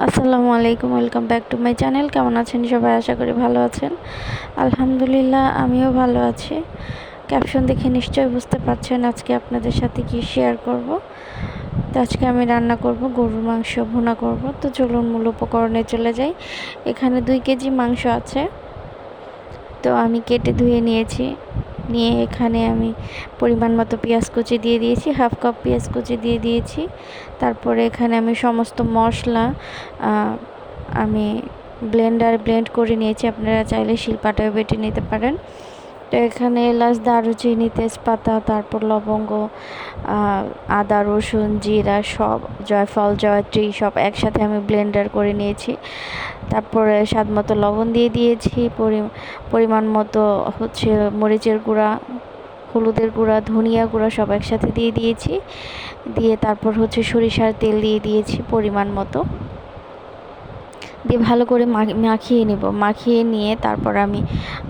আসসালামু আলাইকুম, welcome back to my channel. কেমন আছেন সবাই? আশা করি ভালো আছেন। আলহামদুলিল্লাহ, আমিও ভালো আছি। ক্যাপশন দেখে নিশ্চয়ই বুঝতে পারছেন আজকে আপনাদের সাথে কি শেয়ার করব। তো আজকে আমি রান্না করব, গরুর মাংস ভুনা করব। তো চলুন মূল উপকরণে চলে যাই। এখানে দুই কেজি মাংস আছে। তো আমি কেটে ধুয়ে নিয়েছি। নিয়ে এখানে আমি পরিমাণ মতো পেঁয়াজ কুচি দিয়ে দিয়েছি, হাফ কাপ পেঁয়াজ কুচি দিয়ে দিয়েছি। তারপরে এখানে আমি সমস্ত মশলা আমি ব্লেন্ডার ব্লেন্ড করে নিয়েছি। আপনারা চাইলে শিল্পাটাও বেটে নিতে পারেন। তো এখানে এলাচ, দারুচিনি, তেজপাতা, তারপর লবঙ্গ আদা, রসুন, জিরা সব, জয়ফল, জয়ত্রী সব একসাথে আমি ব্লেন্ডার করে নিয়েছি। তারপরে স্বাদ মতো লবণ দিয়ে দিয়েছি পরিমাণ মতো হচ্ছে মরিচের গুঁড়া, হলুদের গুঁড়া, ধনিয়া গুঁড়া সব একসাথে দিয়ে দিয়েছি। দিয়ে তারপর হচ্ছে সরিষার তেল দিয়ে দিয়েছি পরিমাণ মতো। দিয়ে ভালো করে মাখিয়ে নেব। মাখিয়ে নিয়ে তারপর আমি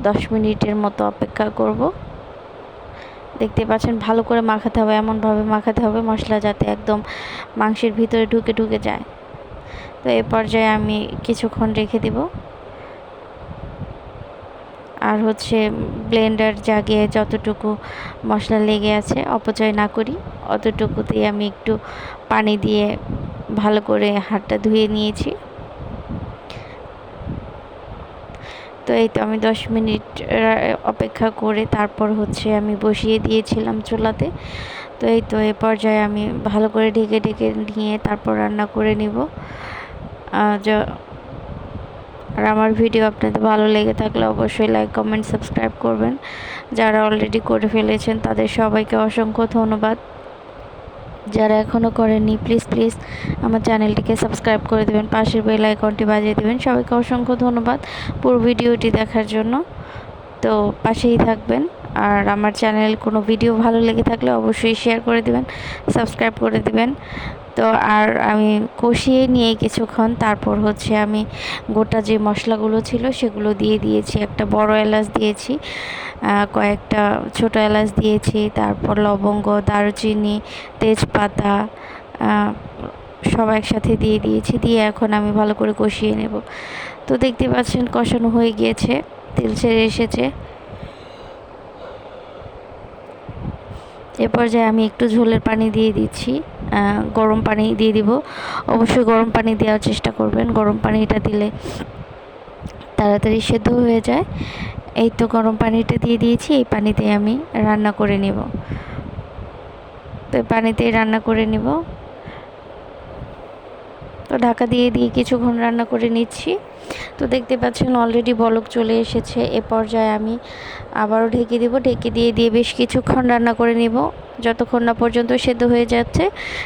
দশ মিনিটের মতো অপেক্ষা করব। দেখতে পাচ্ছেন, ভালো করে মাখাতে হবে, এমনভাবে মাখাতে হবে মশলা যাতে একদম মাংসের ভিতরে ঢুকে ঢুকে যায়। তো এ পর্যায়ে আমি কিছুক্ষণ রেখে দেব। আর হচ্ছে ব্লেন্ডার জাগিয়ে যতটুকু মশলা লেগে আছে, অপচয় না করি। অতটুকুতেই আমি একটু পানি দিয়ে ভালো করে হাতটা ধুয়ে নিয়েছি। তো এই তো আমি দশ মিনিট অপেক্ষা করে তারপর হচ্ছে আমি বসিয়ে দিয়েছিলাম চুলাতে। তো এই তো এ পর্যায়ে আমি ভালো করে ঢেকে ঢেকে নিয়ে তারপর রান্না করে নিব। আর আমার ভিডিও আপনাদের ভালো লেগে থাকলে অবশ্যই লাইক কমেন্ট সাবস্ক্রাইব করবেন। যারা অলরেডি করে ফেলেছেন তাদের সবাইকে অসংখ্য ধন্যবাদ। যারা এখনও করেননি প্লিজ প্লিজ আমার চ্যানেলটিকে সাবস্ক্রাইব করে দেবেন, পাশের বেল আইকনটি বাজিয়ে দেবেন। সবাইকে অসংখ্য ধন্যবাদ পুরো ভিডিওটি দেখার জন্য। তো পাশেই থাকবেন আর আমার চ্যানেল কোনো ভিডিও ভালো লেগে থাকলে অবশ্যই শেয়ার করে দেবেন সাবস্ক্রাইব করে দেবেন। তো আর আমি কষিয়ে নিয়ে কিছুক্ষণ, তারপর হচ্ছে আমি গোটা যে মশলাগুলো ছিল সেগুলো দিয়ে দিয়েছি। একটা বড় এলাচ দিয়েছি কয়েকটা ছোট এলাচ দিয়েছি, তারপর লবঙ্গ, দারুচিনি, তেজপাতা সব একসাথে দিয়ে দিয়েছি, দিয়ে এখন আমি ভালো করে কষিয়ে নেব। তো দেখতে পাচ্ছেন কষানো হয়ে গিয়েছে, তেল ছেড়ে এসেছে। এ পর্যায়ে আমি একটু ঝোলের পানি দিয়ে দিচ্ছি গরম পানি দিয়ে দিব। অবশ্যই গরম পানি দেওয়ার চেষ্টা করবেন। গরম পানিটা দিলে তাড়াতাড়ি সেদ্ধ হয়ে যায়। এই তো গরম পানিটা দিয়ে দিয়েছি, এই পানিতে আমি রান্না করে নেব। তো পানিতেই রান্না করে নিব। তো ঢাকা দিয়ে দিয়ে কিছুক্ষণ রান্না করে নিচ্ছি। তো দেখতে পাচ্ছেন অলরেডি বলক চলে এসেছে। এ পর্যায়ে আমি আবারও ঢেকে দিব। ঢেকে দিয়ে দিয়ে বেশ কিছুক্ষণ রান্না করে নিব। যতক্ষণ না পর্যন্ত সেদ্ধ হয়ে যাচ্ছে,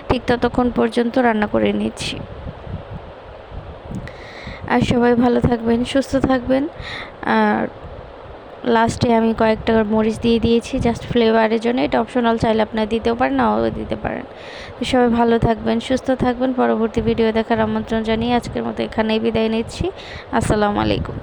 ঠিক ততক্ষণ পর্যন্ত রান্না করে নিচ্ছি। আর সবাই ভালো থাকবেন, সুস্থ থাকবেন। আর লাস্টে আমি কয়েকটা মরিচ দিয়ে দিয়েছি জাস্ট ফ্লেভারের জন্য। এটা অপশনাল চাইলে আপনারা দিতেও পারেন, নাও দিতে পারেন। তো সবাই ভালো থাকবেন, সুস্থ থাকবেন। পরবর্তী ভিডিও দেখার আমন্ত্রণ জানিয়ে আজকের মতো এখানেই বিদায় নিচ্ছি। আসসালামু আলাইকুম।